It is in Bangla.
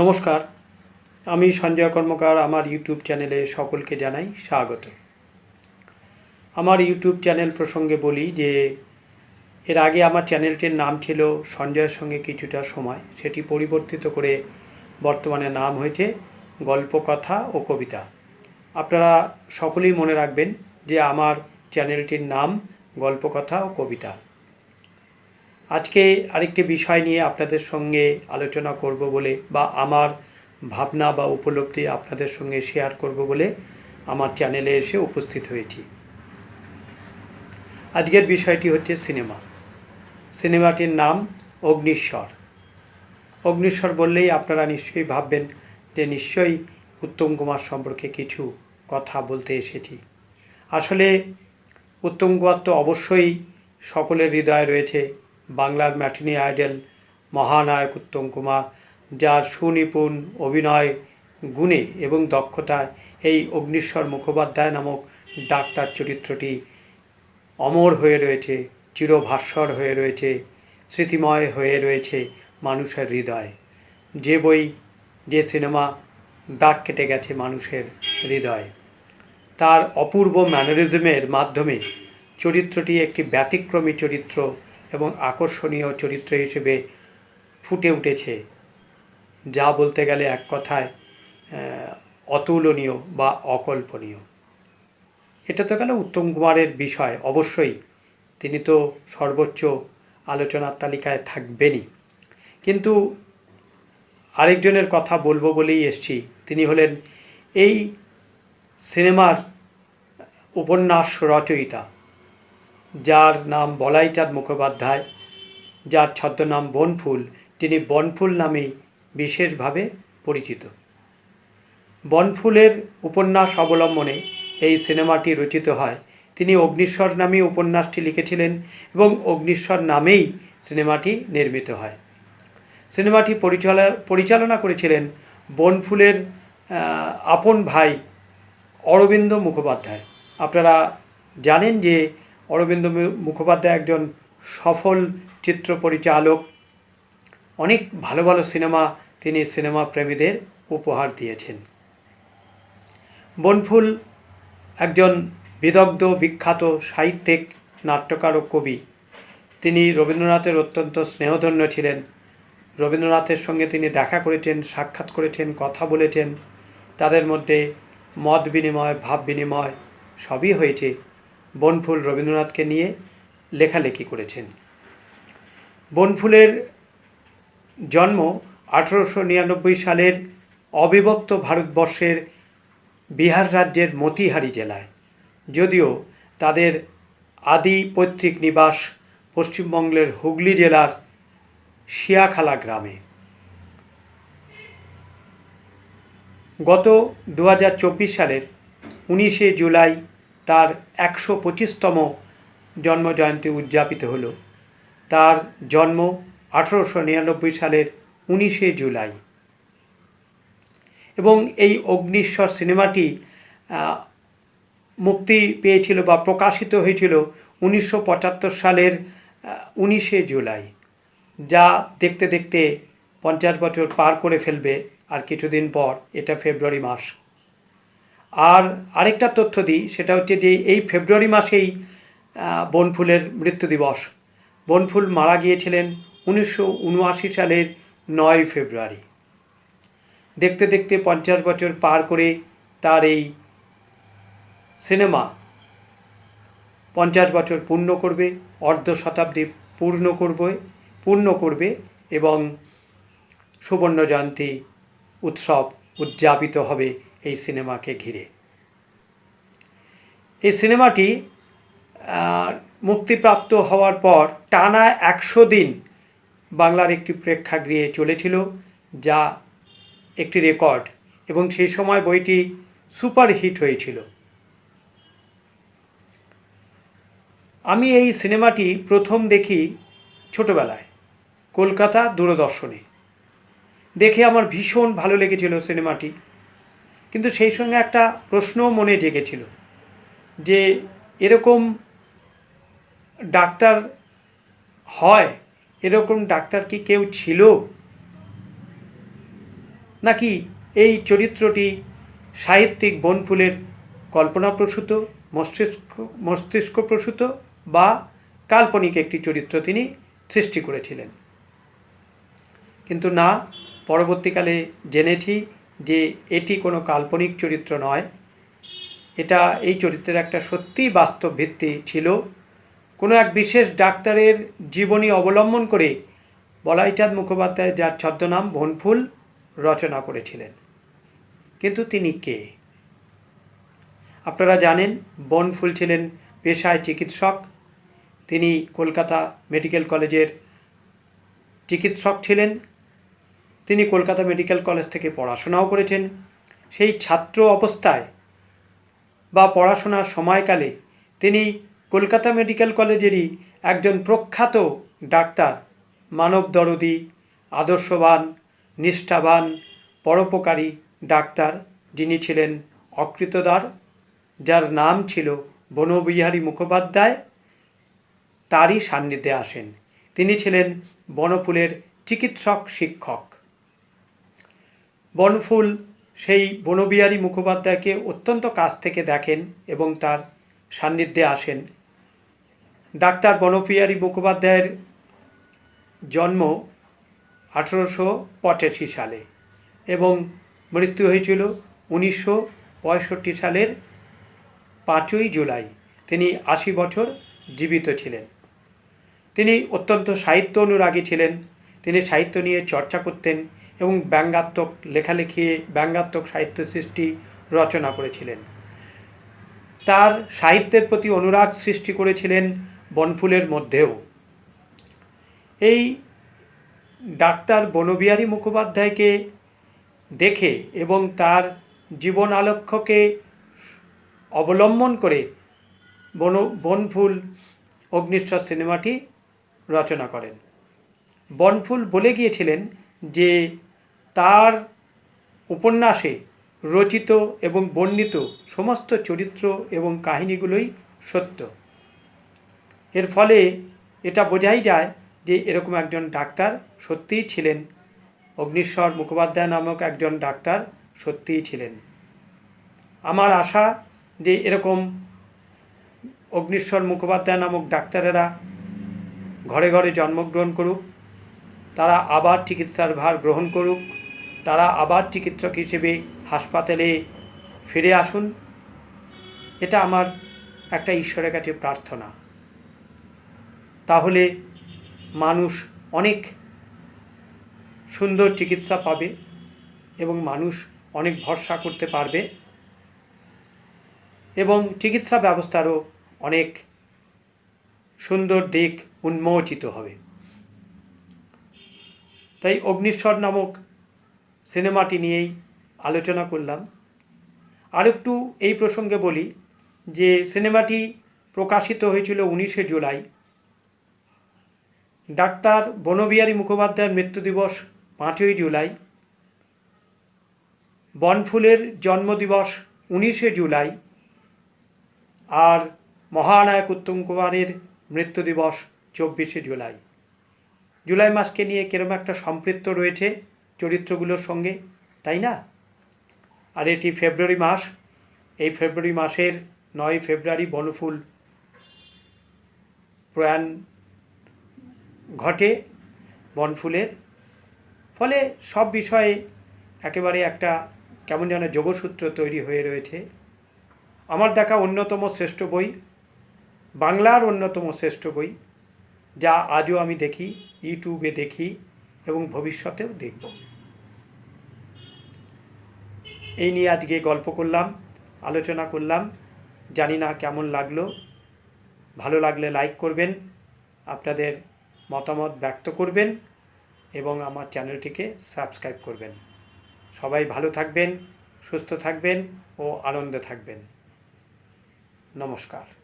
নমস্কার। আমি সঞ্জয় কর্মকার, আমার ইউটিউব চ্যানেলে সকলকে জানাই স্বাগত। আমার ইউটিউব চ্যানেল প্রসঙ্গে বলি যে, এর আগে আমার চ্যানেলটির নাম ছিল সঞ্জয়ের সঙ্গে কিছুটা সময়। সেটি পরিবর্তিত করে বর্তমানে নাম হয়েছে গল্প কথা ও কবিতা। আপনারা সকলেই মনে রাখবেন যে, আমার চ্যানেলটির নাম গল্প কথা ও কবিতা। আজকে আরেকটি বিষয় নিয়ে আপনাদের সঙ্গে আলোচনা করব বলে বা আমার ভাবনা বা উপলব্ধি আপনাদের সঙ্গে শেয়ার করব বলে আমার চ্যানেলে এসে উপস্থিত হয়েছি। আজকের বিষয়টি হচ্ছে সিনেমা। সিনেমাটির নাম অগ্নিশ্বর। অগ্নিশ্বর বললেই আপনারা নিশ্চয়ই ভাববেন যে নিশ্চয়ই উত্তম কুমার সম্পর্কে কিছু কথা বলতে এসেছি। আসলে উত্তম কুমার তো অবশ্যই সকলের হৃদয়ে রয়েছে বাংলার ম্যাটিনি আইডল মহানায়ক উত্তম কুমার, যার সুনিপুণ অভিনয় গুণে এবং দক্ষতায় এই অগ্নিশ্বর মুখোপাধ্যায় নামক ডাক্তার চরিত্রটি অমর হয়ে রয়েছে চিরভাস্বর হয়ে রয়েছে, স্মৃতিময় হয়ে রয়েছে মানুষের হৃদয়। যে বই, যে সিনেমা দাগ কেটে গেছে মানুষের হৃদয়। তার অপূর্ব ম্যানারিজমের মাধ্যমে চরিত্রটি একটি ব্যতিক্রমী চরিত্র এবং আকর্ষণীয় চরিত্র হিসেবে ফুটে উঠেছে। যা বলতে গেলে এক কথায় অতুলনীয় বা অকল্পনীয়। এটা তো গেল উত্তম কুমারের বিষয়? অবশ্যই তিনি তো সর্বোচ্চ আলোচনার তালিকায় থাকবেনই। কিন্তু আরেকজনের কথা বলব বলেই এসছি। তিনি হলেন এই সিনেমার উপন্যাস রচয়িতা। যার নাম বলাইচাঁদ মুখোপাধ্যায়, যার ছদ্মনাম বনফুল, তিনি বনফুল নামেই বিশেষভাবে পরিচিত। বনফুলের উপন্যাস অবলম্বনে এই সিনেমাটি রচিত হয়। তিনি অগ্নিশ্বর নামে উপন্যাসটি লিখেছিলেন এবং অগ্নিশ্বর নামেই সিনেমাটি নির্মিত হয়। সিনেমাটি পরিচালনা পরিচালনা করেছিলেন বনফুলের আপন ভাই অরবিন্দ মুখোপাধ্যায়। আপনারা জানেন যে অরবিন্দ মুখোপাধ্যায় একজন সফল চিত্র পরিচালক। অনেক ভালো ভালো সিনেমা তিনি সিনেমা প্রেমীদের উপহার দিয়েছেন। বনফুল একজন বিদগ্ধ, বিখ্যাত সাহিত্যিক, নাট্যকার ও কবি। তিনি রবীন্দ্রনাথের অত্যন্ত স্নেহধন্য ছিলেন। রবীন্দ্রনাথের সঙ্গে তিনি দেখা করেছেন, সাক্ষাৎ করেছেন, কথা বলেছেন। তাদের মধ্যে মত বিনিময়, ভাব বিনিময় সবই হয়েছে। বনফুল রবীন্দ্রনাথকে নিয়ে লেখালেখি করেছেন। বনফুলের জন্ম আঠেরোশো নিরানব্বই সালের অবিভক্ত ভারতবর্ষের বিহার রাজ্যের মতিহারি জেলায়। যদিও তাদের আদি পৈতৃক নিবাস পশ্চিমবঙ্গের হুগলি জেলার শিয়াখালা গ্রামে। গত দু হাজার চব্বিশ সালের উনিশে জুলাই তার একশো পঁচিশতম জন্মজয়ন্তী উদযাপিত হলো। তার জন্ম আঠেরোশো নিরানব্বই সালের উনিশে জুলাই। এবং এই অগ্নিশ্বর সিনেমাটি মুক্তি পেয়েছিল বা প্রকাশিত হয়েছিল উনিশশো পঁচাত্তর সালের উনিশে জুলাই, যা দেখতে দেখতে পঞ্চাশ বছর পার করে ফেলবে আর কিছুদিন পর, এটা ফেব্রুয়ারি মাস। আর আরেকটা তথ্য দিই, সেটা হচ্ছে যে এই ফেব্রুয়ারি মাসেই বনফুলের মৃত্যু দিবস। বনফুল মারা গিয়েছিলেন উনিশশো উনআশি সালের নয় ফেব্রুয়ারি। দেখতে দেখতে পঞ্চাশ বছর পার করে তার এই সিনেমা পঞ্চাশ বছর পূর্ণ করবে, অর্ধ শতাব্দী পূর্ণ করবে পূর্ণ করবে এবং সুবর্ণ জয়ন্তী উৎসব উদযাপিত হবে এই সিনেমাকে ঘিরে। এই সিনেমাটি মুক্তিপ্রাপ্ত হওয়ার পর টানা একশো দিন বাংলার একটি প্রেক্ষাগৃহে চলেছিল, যা একটি রেকর্ড এবং সেই সময় বইটি সুপার হিট হয়েছিল। আমি এই সিনেমাটি প্রথম দেখি ছোটবেলায়, কলকাতা দূরদর্শনে। দেখে আমার ভীষণ ভালো লেগেছিল সিনেমাটি। কিন্তু সেই সঙ্গে একটা প্রশ্নও মনে জেগেছিল যে এরকম ডাক্তার হয়, এরকম ডাক্তার কি কেউ ছিল? নাকি এই চরিত্রটি সাহিত্যিক বনফুলের কল্পনাপ্রসূত, মস্তিষ্ক, মস্তিষ্কপ্রসূত বা কাল্পনিক একটি চরিত্র তিনি সৃষ্টি করেছিলেন। কিন্তু না, পরবর্তীকালে জেনেছি যে এটি কোনো কাল্পনিক চরিত্র নয়। এটা এই চরিত্রের একটা সত্যিই বাস্তব ভিত্তি ছিল। কোনো এক বিশেষ ডাক্তারের জীবনী অবলম্বন করে বলাইচাঁদ মুখোপাধ্যায় যার ছদ্মনাম বনফুল রচনা করেছিলেন। কিন্তু তিনি কে? আপনারা জানেন, বনফুল ছিলেন পেশায় চিকিৎসক। তিনি কলকাতা মেডিকেল কলেজের চিকিৎসক ছিলেন। তিনি কলকাতা মেডিকেল কলেজ থেকে পড়াশোনাও করেছেন। সেই ছাত্র অবস্থায় বা পড়াশোনার সময়কালে তিনি কলকাতা মেডিকেল কলেজেরই একজন প্রখ্যাত ডাক্তার, মানব দরদি, আদর্শবান, নিষ্ঠাবান, পরোপকারী ডাক্তার। যিনি ছিলেন অকৃতদার, যার নাম ছিল বনবিহারী মুখোপাধ্যায়। তারই সান্নিধ্যে আসেন। তিনি ছিলেন বনফুলের চিকিৎসক শিক্ষক। বনফুল, সেই বনবিহারী মুখোপাধ্যায়কে অত্যন্ত কাছ থেকে দেখেন এবং তার সান্নিধ্যে আসেন। ডাক্তার বনবিহারী মুখোপাধ্যায়ের জন্ম আঠেরোশো পঁচাশি সালে এবং মৃত্যু হয়েছিল উনিশশো পঁয়ষট্টি সালের পাঁচই জুলাই। তিনি আশি বছর জীবিত ছিলেন। তিনি অত্যন্ত সাহিত্য অনুরাগী ছিলেন। তিনি সাহিত্য নিয়ে চর্চা করতেন এবং ব্যঙ্গাত্মক লেখালেখি, ব্যঙ্গাত্মক সাহিত্য সৃষ্টি রচনা করেছিলেন। তার সাহিত্যের প্রতি অনুরাগ সৃষ্টি করেছিলেন বনফুলের মধ্যেও। এই ডাক্তার বনবিহারী মুখোপাধ্যায়কে দেখে এবং তার জীবন আলক্ষ্যকে অবলম্বন করে বন, বনফুল অগ্নিশ্বর সিনেমাটি রচনা করেন। বনফুল বলে গিয়েছিলেন যে তার উপন্যাসে রচিত এবং বর্ণিত সমস্ত চরিত্র এবং কাহিনীগুলোই সত্য। এর ফলে এটা বোঝাই যায় যে এরকম একজন ডাক্তার সত্যিই ছিলেন। অগ্নিশ্বর মুখোপাধ্যায় নামক একজন ডাক্তার সত্যিই ছিলেন। আমার আশা যে এরকম অগ্নিশ্বর মুখোপাধ্যায় নামক ডাক্তারেরা ঘরে ঘরে জন্মগ্রহণ করুক, তারা আবার চিকিৎসার ভার গ্রহণ করুক তারা আবার চিকিৎসক হিসেবে হাসপাতালে ফিরে আসুন। এটা আমার একটা ঈশ্বরের কাছে প্রার্থনা। তাহলে মানুষ অনেক সুন্দর চিকিৎসা পাবে এবং মানুষ অনেক ভরসা করতে পারবে এবং চিকিৎসা ব্যবস্থারও অনেক সুন্দর দিক উন্মোচিত হবে। তাই অগ্নিশ্বর নামক সিনেমাটি নিয়েই আলোচনা করলাম। আর একটু এই প্রসঙ্গে বলি যে সিনেমাটি প্রকাশিত হয়েছিল উনিশে জুলাই। ডাক্তার বনবিহারী মুখোপাধ্যায়ের মৃত্যু দিবস পাঁচই জুলাই। বনফুলের জন্মদিবস উনিশে জুলাই। আর মহানায়ক উত্তম কুমারের মৃত্যু দিবস চব্বিশে জুলাই। জুলাই মাসকে নিয়ে কিরম একটা সম্পৃক্ত রয়েছে। চরিত্রগুলোর সঙ্গে, তাই না? আর এটি ফেব্রুয়ারি মাস। এই ফেব্রুয়ারি মাসের নয় ফেব্রুয়ারি বনফুল প্রয়াণ ঘটে বনফুলের। ফলে সব বিষয়ে একেবারে একটা কেমন যেন যোগসূত্র তৈরি হয়ে রয়েছে। আমার দেখা অন্যতম শ্রেষ্ঠ বই, বাংলার অন্যতম শ্রেষ্ঠ বই, যা আজও আমি দেখি, ইউটিউবে দেখি এবং ভবিষ্যতেও দেখব। এই নিয়ে আজকে গল্প করলাম, আলোচনা করলাম। জানি না কেমন লাগল। ভালো লাগলে লাইক করবেন, আপনাদের মতামত ব্যক্ত করবেন এবং আমার চ্যানেলটিকে সাবস্ক্রাইব করবেন। সবাই ভালো থাকবেন, সুস্থ থাকবেন ও আনন্দে থাকবেন। নমস্কার।